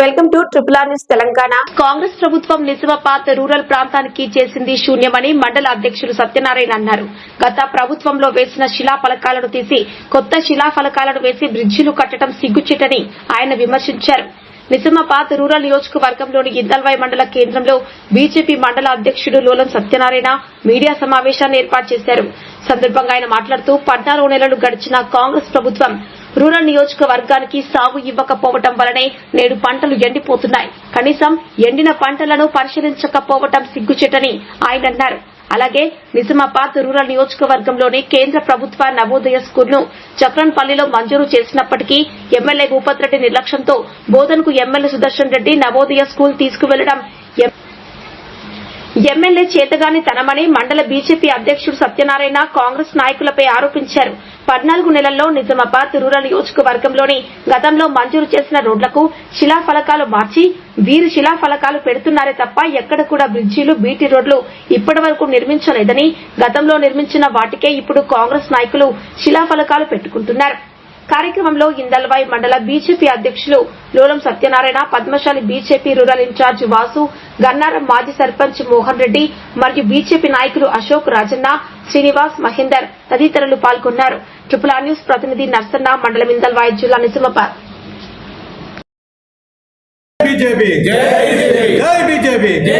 Welcome to triple R news Telangana. Congress ప్రభుత్వం Nizamabad rural ప్రాంతానికి చేసింది శూన్యమని మండల అధ్యక్షులు సత్యనారాయణ అన్నారు. గత ప్రభుత్వంలో వేసిన శిలా ఫలకాలను తీసి కొత్త శిలా ఫలకాలను వేసి బ్రిడ్జిలు కట్టడం సిగ్గుచిటని ఆయన విమర్శించారు. నిజామాబాద్ రూరల్ నియోజకవర్గంలోని ఇద్దల్వాయి మండల కేంద్రంలో బీజేపీ మండల అధ్యక్షుడు లోలం సత్యనారాయణ మీడియా సమావేశాన్ని ఏర్పాటు చేశారు. సందర్భంగా ఆయన మాట్లాడుతూ పద్నాలుగు నెలలు గడిచిన కాంగ్రెస్ ప్రభుత్వం రూరల్ నియోజకవర్గానికి సాగు ఇవ్వకపోవటం వలనే నేడు పంటలు ఎండిపోతున్నాయి. కనీసం ఎండిన పంటలను పరిశీలించకపోవటం సిగ్గుచేటని ఆయన అన్నారు. అలాగే నిజామాబాద్ రూరల్ నియోజకవర్గంలోని కేంద్ర ప్రభుత్వ నవోదయ స్కూల్ను చక్రన్పల్లిలో మంజూరు చేసినప్పటికీ ఎమ్మెల్యే భూపత్రెడ్డి నిర్లక్ష్యంతో బోధనకు ఎమ్మెల్యే సుదర్శన్ రెడ్డి నవోదయ స్కూల్ తీసుకువెళ్ళడం ఎమ్మెల్యే చేతగాని తనమని మండల బీజేపీ అధ్యక్షుడు సత్యనారాయణ కాంగ్రెస్ నాయకులపై ఆరోపించారు. పద్నాలుగు నెలల్లో నిజామాబాద్ రూరల్ నియోజకవర్గంలోని గతంలో మంజూరు చేసిన రోడ్లకు శిలాఫలకాలు మార్చి వీరు శిలాఫలకాలు పెడుతున్నారే తప్ప ఎక్కడ కూడా బ్రిడ్జీలు బీటీ రోడ్లు ఇప్పటి వరకు నిర్మించలేదని గతంలో నిర్మించిన వాటికే ఇప్పుడు కాంగ్రెస్ నాయకులు శిలాఫలకాలు పెట్టుకుంటున్నారు. కార్యక్రమంలో ఇందల్వాయి మండల బీజేపీ అధ్యక్షులు Lolam Satyanarayana Padmashali BJP rural incharge Vasu Gannaram మాజీ సర్పంచ్ మోహన్ రెడ్డి మరియు బీజేపీ నాయకులు అశోక్ రాజన్న శ్రీనివాస్ మహేందర్ తదితరులు పాల్గొన్నారు. ట్రిపుల్ ఆర్ న్యూస్ ప్రతినిధి నర్సన్న మండలం ఇందల్వాయి జిల్లా నిజామాబాద్. బీజేపీ జై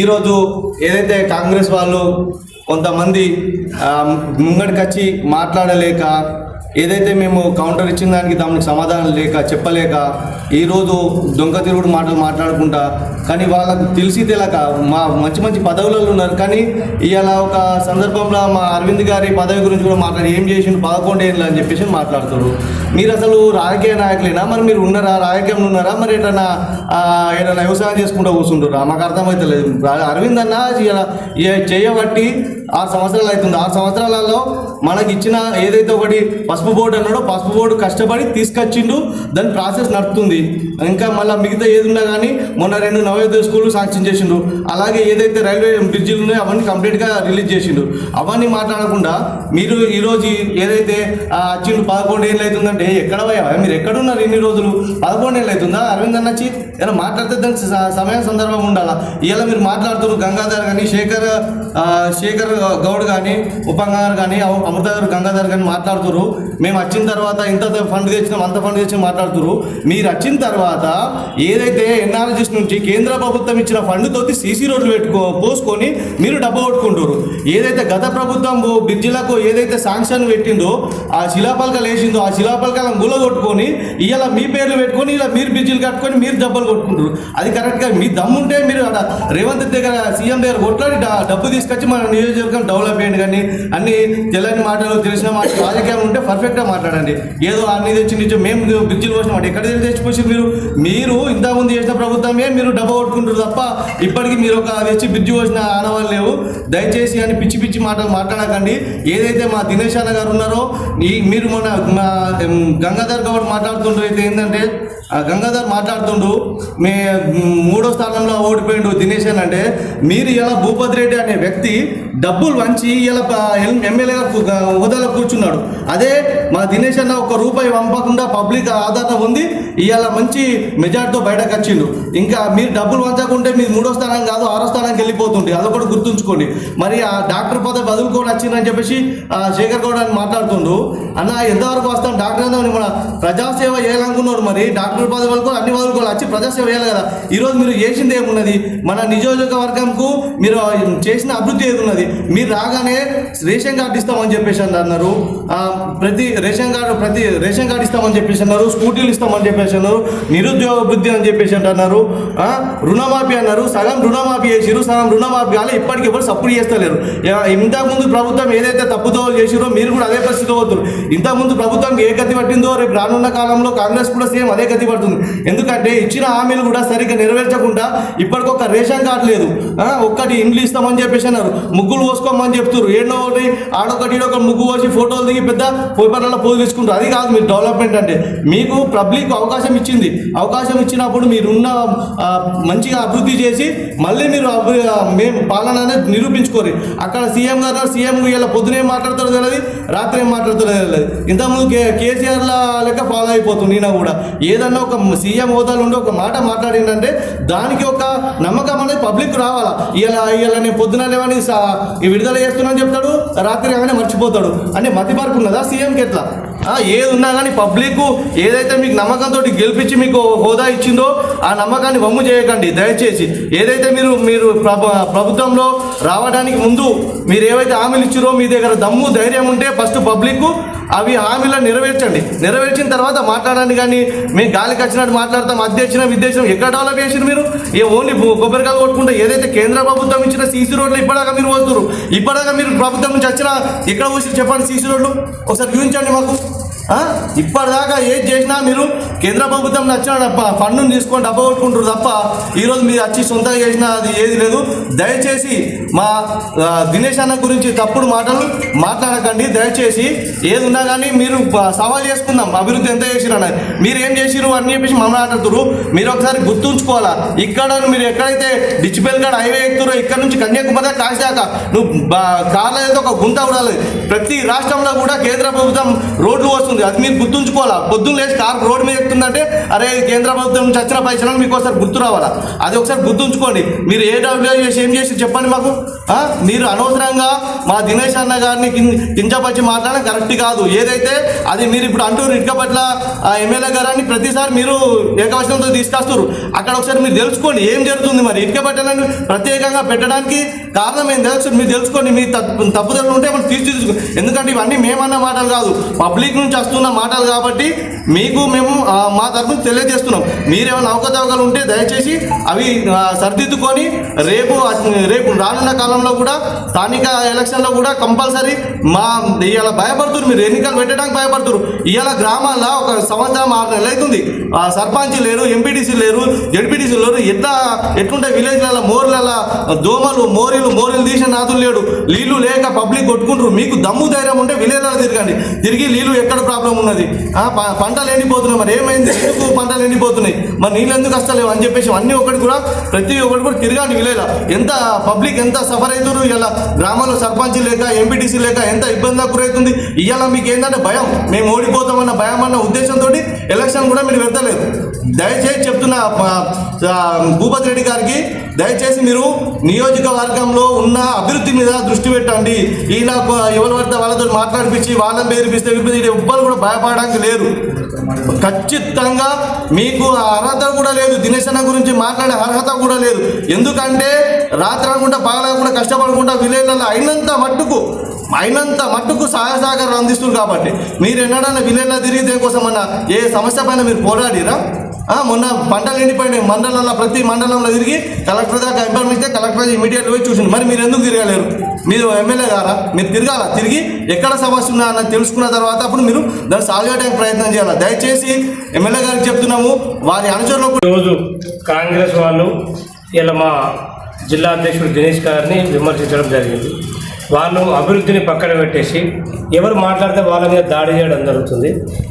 ఈరోజు ఏదైతే కాంగ్రెస్ వాళ్ళు కొంతమంది ముంగడికి వచ్చి మాట్లాడలేక ఏదైతే మేము కౌంటర్ ఇచ్చిన దానికి దానికి సమాధానం లేక చెప్పలేక ఈరోజు దొంగ తిరుగుడు మాటలు మాట్లాడుకుంటా కానీ వాళ్ళకు తెలిసి తెలక మా మంచి మంచి పదవులలో ఉన్నారు. కానీ ఇలా ఒక సందర్భంలో మా అరవింద్ గారి పదవి గురించి కూడా మాట్లాడి ఏం చేసిండు పదకొండు ఏళ్ళు అని చెప్పేసి మాట్లాడుతారు మీరు అసలు రాజకీయ నాయకులేనా? మరి మీరు ఉన్నారా? రాజకీయంలో ఉన్నారా? మరి ఏదైనా ఏదైనా వ్యవసాయం చేసుకుంటూ కూర్చుంటారా మాకు అర్థమవుతలేదు అరవింద్ అన్న చేయబట్టి ఆరు సంవత్సరాలు అవుతుంది. ఆరు సంవత్సరాలలో మనకి ఇచ్చిన ఏదైతే ఒకటి పసుపు బోర్డు అన్నాడో పసుపు బోర్డు కష్టపడి తీసుకొచ్చిండు. దాని ప్రాసెస్ నడుస్తుంది ఇంకా మళ్ళీ మిగతా ఏది ఉన్నా కానీ మొన్న రెండు నవోదయ స్కూళ్ళు శాంక్షన్ చేసిండు. అలాగే ఏదైతే రైల్వే బ్రిడ్జిలు ఉన్నాయో అవన్నీ కంప్లీట్గా రిలీజ్ చేసిండు. అవన్నీ మాట్లాడకుండా మీరు ఈరోజు ఏదైతే వచ్చిండు పదకొండు ఏళ్ళు అవుతుందంటే ఎక్కడ పోయా మీరు ఎక్కడున్నారు ఇన్ని రోజులు? పదకొండు ఏళ్ళు అవుతుందా? అరవింద్ అన్న వచ్చి ఏదైనా మాట్లాడితే దానికి స- సమయం సందర్భం ఉండాలా? ఇలా మీరు మాట్లాడుతున్నారు గంగాధర్ కానీ శేఖర్ శేఖర్ గౌడ్ కానీ ఉపంగారు కానీ అమ- గంగాధర్ కానీ మాట్లాడుతున్నారు మేము వచ్చిన తర్వాత ఇంత ఫండ్ తెచ్చినాం అంత ఫండ్ తెచ్చి మాట్లాడుతున్నారు మీరు వచ్చిన తర్వాత ఏదైతే ఎన్ఆర్జిస్ నుంచి కేంద్ర ప్రభుత్వం ఇచ్చిన ఫండ్తో సీసీ రోడ్లు పెట్టుకో పోసుకొని మీరు డబ్బు కొట్టుకుంటారు ఏదైతే గత ప్రభుత్వం బ్రిడ్జిలకు ఏదైతే శాంక్షన్ పెట్టిందో ఆ శిలాపలకలు వేసిందో ఆ శిలాపలకాలను గుల కొట్టుకొని ఇవాళ మీ పేర్లు పెట్టుకొని ఇలా మీరు బ్రిడ్జిలు కట్టుకొని మీరు డబ్బులు కొట్టుకుంటారు అది కరెక్ట్గా మీ దమ్ముంటే మీరు అక్కడ రేవంత్ దగ్గర సీఎం దగ్గర కొట్లాడి డబ్బు తీసుకొచ్చి మన నియోజకవర్గం డెవలప్ చేయండి కానీ అన్ని తెల్లని మాటలు తెలిసిన మాటలు రాజకీయం ఉంటే పర్ఫెక్ట్గా మాట్లాడండి. ఏదో అన్ని తెచ్చి నిజం మేము బ్రిడ్జిలు పోసిన మాట ఎక్కడ తెచ్చిపోసి మీరు? మీరు ఇంతకుముందు చేసిన ప్రభుత్వమే మీరు డబ్బు కొట్టుకుంటారు తప్ప ఇప్పటికీ మీరు ఒక తెచ్చి బ్రిడ్జి పోసిన ఆనవాళ్ళు లేవు. దయచేసి అని పిచ్చి పిచ్చి మాటలు మాట్లాడకండి. ఏదైతే మా దినేష్ అన్న గారు ఉన్నారో మీరు మొన్న మా గంగాధర్ గౌడ్ మాట్లాడుతుండ్రు అయితే ఏంటంటే గంగాధర్ మాట్లాడుతుండు మే మూడో స్థానంలో ఓడిపోయిండు దినేష్ అని అంటే మీరు ఇలా భూపతి రెడ్డి అనే వ్యక్తి డబ్బులు వంచి ఇలా ఎమ్మెల్యే హోదాలో కూర్చున్నాడు. అదే మా దినేష్ అన్న ఒక రూపాయి పంపకుండా పబ్లిక్ ఆధారం ఉంది ఇవాళ మంచి మెజార్టీతో బయటకు వచ్చిండు. ఇంకా మీరు డబ్బులు వంచకుంటే మీరు మూడో స్థానం కాదు ఆరో స్థానానికి వెళ్ళిపోతుంది అది కూడా గుర్తుంచుకోండి. మరి ఆ డాక్టర్ పదవి వదులుకొని వచ్చిందని చెప్పేసి శేఖర్ గౌడ్ అని మాట్లాడుతుండు. అన్న ఎంతవరకు వస్తాం? డాక్టర్ అన్న మన ప్రజాసేవ చేయాలనుకున్నారు మరి. డాక్టర్ పదవి వదులుకొని అన్ని వదులుకోవాలి వచ్చి ప్రజాసేవ చేయాలి కదా. ఈరోజు మీరు చేసింది ఏమున్నది? మన నియోజకవర్గంకు మీరు చేసిన అభివృద్ధి ఏది ఉన్నది? మీరు రాగానే రేషన్ కార్డు ఇస్తామని చెప్పేసి అన్నారు. ప్రతి రేషన్ కార్డు ప్రతి రేషన్ కార్డు ఇస్తామని చెప్పేసి అన్నారు. స్కూటీలు ఇస్తామని చెప్పేసి అన్నారు. నిరుద్యోగ వృద్ధి అని చెప్పేసి అంటున్నారు. రుణమాఫీ అన్నారు. సగం రుణమాఫీ చేసిరు సగం రుణమాఫీ కాలే. ఇప్పటికి ఎవరు సపోర్ట్ చేస్తలేరు. ఇంతకుముందు ప్రభుత్వం ఏదైతే తప్పుదోవలు చేసిరో మీరు కూడా అదే పరిస్థితి అవుతారు ఇంతకుముందు ప్రభుత్వం ఏ గతి పట్టిందో రేపు రానున్న కాలంలో కాంగ్రెస్ కూడా సేమ్ అదే గతి పడుతుంది. ఎందుకంటే ఇచ్చిన హామీలు కూడా సరిగ్గా నెరవేర్చకుండా ఇప్పటికొక రేషన్ కార్డు లేదు. ఒక్కటి ఇండ్లు ఇస్తామని చెప్పేసి అన్నారు. ముగ్గురు ముగ్గులు పోసుకోమని చెప్తారు ఏడో ఒకటి ఆడొకటి ఈడొక ముగ్గు పోసి ఫోటోలు దిగి పెద్ద పేపర్లలో పోజు తీసుకుంటారు. అది కాదు మీరు డెవలప్మెంట్ అంటే. మీకు పబ్లిక్ అవకాశం ఇచ్చింది. అవకాశం ఇచ్చినప్పుడు మీరున్న మంచిగా అభివృద్ధి చేసి మళ్ళీ మీరు మేము పాలన అనేది నిరూపించుకోరు. అక్కడ సీఎం గారు సీఎం ఇలా పొద్దున ఏం మాట్లాడతారో తెలియదు రాత్రి ఏం మాట్లాడతారో తెలియదు ఇంతకుముందు కే కేసీఆర్ల లెక్క ఫాలో అయిపోతుంది నేను కూడా. ఏదన్నా ఒక సీఎం హోదాలు ఉండి ఒక మాట మాట్లాడిందంటే దానికి ఒక నమ్మకం అనేది పబ్లిక్ రావాలా? ఇలా ఇలా నేను పొద్దున లేవని ఈ విడుదల చేస్తున్నాను చెప్తాడు రాత్రి కానీ మర్చిపోతాడు. అంటే మతి మార్పు ఉన్నదా సీఎంకి ఎట్లా? ఏది ఉన్నా కానీ పబ్లిక్ ఏదైతే మీకు నమ్మకంతో గెలిపించి మీకు హోదా ఇచ్చిందో ఆ నమ్మకాన్ని వమ్ము చేయకండి. దయచేసి ఏదైతే మీరు మీరు ప్రభ ప్రభుత్వంలో రావడానికి ముందు మీరు ఏవైతే హామీలు ఇచ్చారో మీ దగ్గర దమ్ము ధైర్యం ఉంటే ఫస్ట్ పబ్లిక్ అవి హామీలను నెరవేర్చండి. నెరవేర్చిన తర్వాత మాట్లాడండి కానీ మేము గాలికి వచ్చినట్టు మాట్లాడతాం అధ్యక్షం విద్యేశం ఎక్కడ డెవలప్ చేసిన మీరు? ఏ ఓన్లీ కొబ్బరికాయలు కొట్టుకుంటే ఏదైతే కేంద్ర ప్రభుత్వం ఇచ్చిన సీసీ రోడ్లు ఇప్పటిదాకా మీరు పోతున్నారు ఇప్పటిదాకా మీరు ప్రభుత్వం నుంచి వచ్చిన ఎక్కడ వచ్చి చెప్పండి సీసీ రోడ్లు? ఒకసారి చూపించండి మాకు. ఇప్పటిదాకా ఏది చేసినా మీరు కేంద్ర ప్రభుత్వం నచ్చిన ఫండ్ను తీసుకొని డబ్బా కొట్టుకుంటారు తప్ప ఈరోజు మీరు వచ్చి సొంతంగా చేసిన అది ఏది లేదు. దయచేసి మా దినేష్ అన్న గురించి తప్పుడు మాటలు మాట్లాడకండి. దయచేసి ఏది ఉన్నా కానీ మీరు సవాల్ చేసుకుందాం. అభివృద్ధి ఎంత చేసిరు అన్నది. మీరు ఏం చేసిరు అని చెప్పేసి మమ్మల్ని మాట్లాడుతున్నారు మీరు ఒకసారి గుర్తుంచుకోవాలా? ఇక్కడ మీరు ఎక్కడైతే డిచిపెల్ హైవే ఎక్కుతారో ఇక్కడ నుంచి కన్యాకుమారి కాశీదాకా దాకా. నువ్వు బా- కార్లో ఏదో ఒక గుంత ఉండాలి ప్రతి రాష్ట్రంలో కూడా కేంద్ర ప్రభుత్వం రోడ్లు వస్తుంది అది మీరు గుర్తుంచుకోవాలా? పొద్దున్న లేచి కార్ రోడ్డు మీద ఎక్కుతుందంటే అరే కేంద్ర ప్రభుత్వం నుంచి వచ్చిన పైసలు మీకు ఒకసారి గుర్తు రావాలా? అది ఒకసారి గుర్తుంచుకోండి. మీరు ఏ డబ్ల్యూ చేసి ఏం చేసి చెప్పండి మాకు? మీరు అనవసరంగా మా దినేష్ అన్న గారిని కించపరిచి మాట్లాడడం కరెక్ట్ కాదు. ఏదైతే అది మీరు ఇప్పుడు అంటూరు ఇటుక పట్ల ఎమ్మెల్యే గారని ప్రతిసారి మీరు ఏకవచనంతో తీసుకొస్తారు అక్కడ ఒకసారి మీరు తెలుసుకోండి. ఏం జరుగుతుంది మరి? ఇటుక పట్టాలని ప్రత్యేకంగా పెట్టడానికి కారణం ఏం తెలుసు మీరు తెలుసుకోండి. మీ తప్పు తప్పుదలు ఉంటే మనం తీర్చిదిద్దుకో ఎందుకంటే ఇవన్నీ మేమన్న మాటలు కాదు. పబ్లిక్ నుంచి వస్తున్న మాటలు కాబట్టి మీకు మేము మా తరఫున తెలియజేస్తున్నాం. మీరేమైనా అవకతవకలు ఉంటే దయచేసి అవి సర్దిద్దుకొని సరిదిద్దుకొని రేపు రేపు రానున్న కాలంలో కూడా స్థానిక ఎలక్షన్లో కూడా కంపల్సరీ మా ఇవాళ భయపడుతున్నారు మీరు. ఎన్నికలు పెట్టడానికి భయపడుతున్నారు ఇవాళ గ్రామాల్లో ఒక సంవత్సరం ఆరు నెలలు అవుతుంది సర్పంచ్ లేరు ఎంపీటీసీ లేరు జడ్పీటీసీ లేరు. ఎట్లా ఎట్లుంటే విలేజ్లలో మోర్లలో దోమలు మోరీలు మోరీలు తీసిన నాదులు లేడు. నీళ్ళు లేక పబ్లిక్ కొట్టుకుంటారు మీకు దమ్ము ధైర్యం ఉంటే విలేజ్లలో తిరగండి. తిరిగి నీళ్ళు ఎక్కడ ప్రాబ్లం ఉన్నది. పంటలు ఎండిపోతున్నాయి మరి. ఏమైంది? ఎందుకు పంటలు ఎండిపోతున్నాయి మరి నీళ్ళు ఎందుకు వస్తలేవు అని చెప్పేసి అన్ని ఒకటి కూడా ప్రతి ఒక్కటి కూడా తిరగాని విలేజ్లో ఎంత పబ్లిక్ ఎంత సఫర్ అవుతున్నారు ఇలా గ్రామంలో సర్పంచ్ లేక ఎంపీటీసీ లేక ఎంత ఇబ్బంది గురవుతుంది ఇవాళ మీకు ఏంటంటే భయం. మేము ఓడిపోతామన్న భయం అన్న ఉద్దేశంతో ఎలక్షన్ కూడా మీరు పెడతలేదు. దయచేసి చెప్తున్న భూపతి రెడ్డి గారికి దయచేసి మీరు నియోజకవర్గంలో ఉన్న అభివృద్ధి మీద దృష్టి పెట్టండి. ఈయన ఎవరి పడితే వాళ్ళతో మాట్లాడిపించి వాళ్ళని బెదిరిపిస్తే విభజిస్తే ఎవ్వరు కూడా భయపడడానికి లేరు. ఖచ్చితంగా మీకు ఆ అర్హత కూడా లేదు దినేష్ అన్న గురించి మాట్లాడే అర్హత కూడా లేదు. ఎందుకంటే రాత్రి అనుకుంటా పగలకుండా కష్టపడకుండా విలేజ్లలో అయినంత మట్టుకు అయినంత మట్టుకు సహాయ సహకారం అందిస్తుంది కాబట్టి. మీరు ఎన్నడన్నా విలేజ్లో తిరిగి దేనికోసం అన్న ఏ సమస్య పైన మీరు పోరాడిరా? మొన్న పంటలు ఎండిపోయినాయి మండలంలో ప్రతి మండలంలో తిరిగి కలెక్టర్ దాకా ఇన్ఫర్మేషన్ ఇస్తే కలెక్టర్ ఇమీడియట్ పోయి చూసింది మరి మీరు ఎందుకు తిరగలేరు? మీరు ఎమ్మెల్యే గారా? మీరు తిరగాల? తిరిగి ఎక్కడ సమస్య ఉన్నా అన్నది తెలుసుకున్న తర్వాత అప్పుడు మీరు దాన్ని సాల్వ్ చేయడానికి ప్రయత్నం చేయాలి? దయచేసి ఎమ్మెల్యే గారికి చెప్తున్నాము వారి అనుచరులు రోజు కాంగ్రెస్ వాళ్ళు ఇలా మా జిల్లా అధ్యక్షుడు దినేష్ గారిని విమర్శించడం జరిగింది. వాళ్ళు అభివృద్ధిని పక్కన పెట్టేసి ఎవరు మాట్లాడితే వాళ్ళ మీద దాడి చేయడం జరుగుతుంది.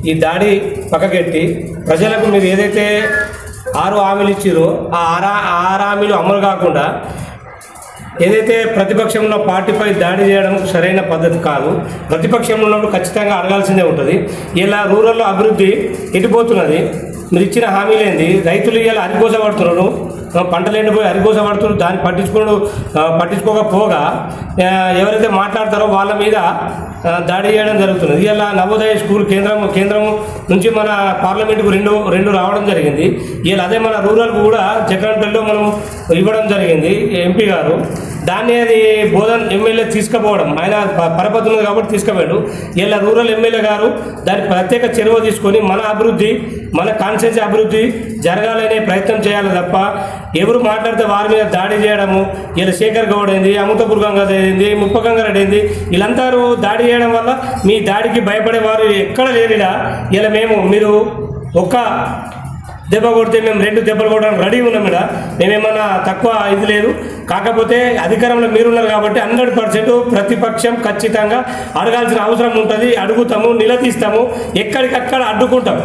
ఈ దాడి పక్కకెట్టి ప్రజలకు మీరు ఏదైతే ఆరు హామీలు ఇచ్చిరో ఆ ఆరా ఆరు హామీలు అమలు కాకుండా ఏదైతే ప్రతిపక్షంలో పార్టీపై దాడి చేయడం సరైన పద్ధతి కాదు ప్రతిపక్షంలో ఉన్నప్పుడు ఖచ్చితంగా అడగాల్సిందే ఉంటుంది. ఇలా రూరల్లో అభివృద్ధి ఎటుపోతున్నది? మీరు ఇచ్చిన హామీలేంది? రైతులు ఇలా అరికోసపడుతున్నారు పడుతున్నారు పంటలు ఎండిపోయి అరికోసపడుతున్నారు దాన్ని పట్టించుకోడు పట్టించుకోకపోగా ఎవరైతే మాట్లాడతారో వాళ్ళ మీద దాడి చేయడం జరుగుతున్నది. ఇలా నవోదయ స్కూల్ కేంద్రం కేంద్రం నుంచి మన పార్లమెంటుకు రెండు రెండు రావడం జరిగింది. ఇలా అదే మన రూరల్ కూడా జగన్పల్లిలో మనం ఇవ్వడం జరిగింది. ఎంపీ గారు దాన్ని అది బోధన్ ఎమ్మెల్యే తీసుకుపోవడం ఆయన పరపతి ఉంది కాబట్టి తీసుకుపోయాడు. ఇలా రూరల్ ఎమ్మెల్యే గారు దాని ప్రత్యేక చెరువు తీసుకొని మన అభివృద్ధి మన కాన్స్టిట్యూన్సీ అభివృద్ధి జరగాలనే ప్రయత్నం చేయాలి తప్ప ఎవరు మాట్లాడితే వారి మీద దాడి చేయడము ఇలా శేఖర్ గౌడ్ ఏంది అమృతపూర్ గంగాధర్ ముప్ప ముప్పగంగారెడ్డి అయింది వీళ్ళందరూ దాడి చేయడం వల్ల మీ దాడికి భయపడే వారు ఎక్కడ లేనిడా ఇలా మేము మీరు ఒక్క దెబ్బ కొడితే మేము రెండు దెబ్బలు కొట్టడానికి రెడీ ఉన్నాం ఇక్కడ మేమేమన్నా తక్కువ ఇది లేదు. కాకపోతే అధికారంలో మీరున్నారు కాబట్టి హండ్రెడ్ పర్సెంట్ ప్రతిపక్షం ఖచ్చితంగా అడగాల్సిన అవసరం ఉంటుంది. అడుగుతాము నిలదీస్తాము. ఎక్కడికక్కడ అడ్డుకుంటాం.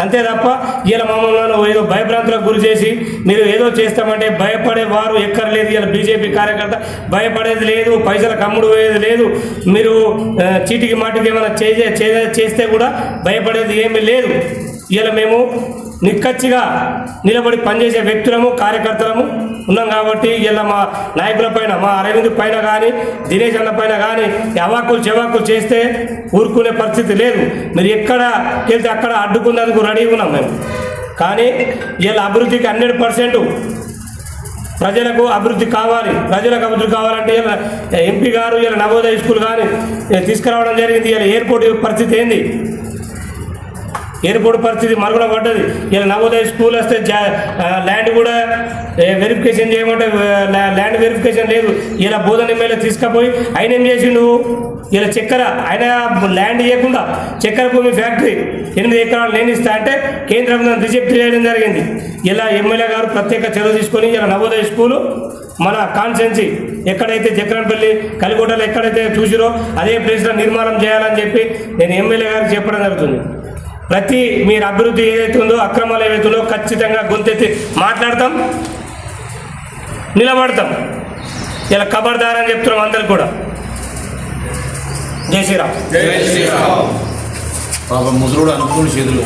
అంతే తప్ప ఇలా మమ్మల్ని ఏదో భయభ్రాంతులకు గురి చేసి మీరు ఏదో చేస్తామంటే భయపడే వారు ఎక్కర్లేదు. ఇలా బీజేపీ కార్యకర్త భయపడేది లేదు పైసల కమ్ముడు పోయేది లేదు. మీరు చీటికి మాటికి ఏమైనా చేసే చే- చేస్తే కూడా భయపడేది ఏమీ లేదు. ఇలా మేము నిక్కచ్చిగా నిలబడి పనిచేసే వ్యక్తులము కార్యకర్తలము. ఉన్నాం కాబట్టి ఇలా మా నాయకుల పైన మా అరవింద్ పైన కానీ దినేష్ అన్న పైన కానీ అవాకులు చెవాకులు చేస్తే ఊరుకునే పరిస్థితి లేదు. మీరు ఎక్కడ వెళ్తే అక్కడ అడ్డుకున్నందుకు రెడీగా ఉన్నాం మేము. కానీ ఇలా అభివృద్ధికి హండ్రెడ్ పర్సెంట్ ప్రజలకు అభివృద్ధి కావాలి. ప్రజలకు అభివృద్ధి కావాలంటే ఇలా ఎంపీ గారు ఇలా నవోదయ స్కూల్ కానీ తీసుకురావడం జరిగింది. ఇలా ఎయిర్పోర్ట్ పరిస్థితి ఏంది? ఎయిర్పోర్ట్ పరిస్థితి మరుగున పడ్డది. ఇలా నవోదయ స్కూల్ వస్తే ల్యాండ్ కూడా వెరిఫికేషన్ చేయమంటే ల్యాండ్ వెరిఫికేషన్ లేదు. ఇలా బోధన ఎమ్మెల్యే తీసుకుపోయి ఆయన ఏం చేసిండు? ఇలా చక్కెర ఆయన ల్యాండ్ ఇవ్వకుండా చక్కెర భూమి ఫ్యాక్టరీ ఎనిమిది ఎకరాలు నేను ఇస్తా అంటే కేంద్రం ప్రభుత్వం రిజెక్ట్ చేయడం జరిగింది. ఇలా ఎమ్మెల్యే గారు ప్రత్యేక చర్య తీసుకొని ఇలా నవోదయ స్కూలు మన కాన్సెన్సీ ఎక్కడైతే జక్రన్పల్లి కలికోటలో ఎక్కడైతే చూసిరో అదే ప్లేస్లో నిర్మాణం చేయాలని చెప్పి నేను ఎమ్మెల్యే గారికి చెప్పడం జరుగుతుంది. ప్రతి మీరు అభివృద్ధి ఏదైతే ఉందో అక్రమాలు ఏవైతే ఉందో ఖచ్చితంగా గొంతెత్తి మాట్లాడతాం నిలబడతాం ఇలా ఖబర్దార్ అని చెప్తున్నాం అందరికి కూడా జై శ్రీరామ్ పాప ముసలుడు అనుకుని చేతులు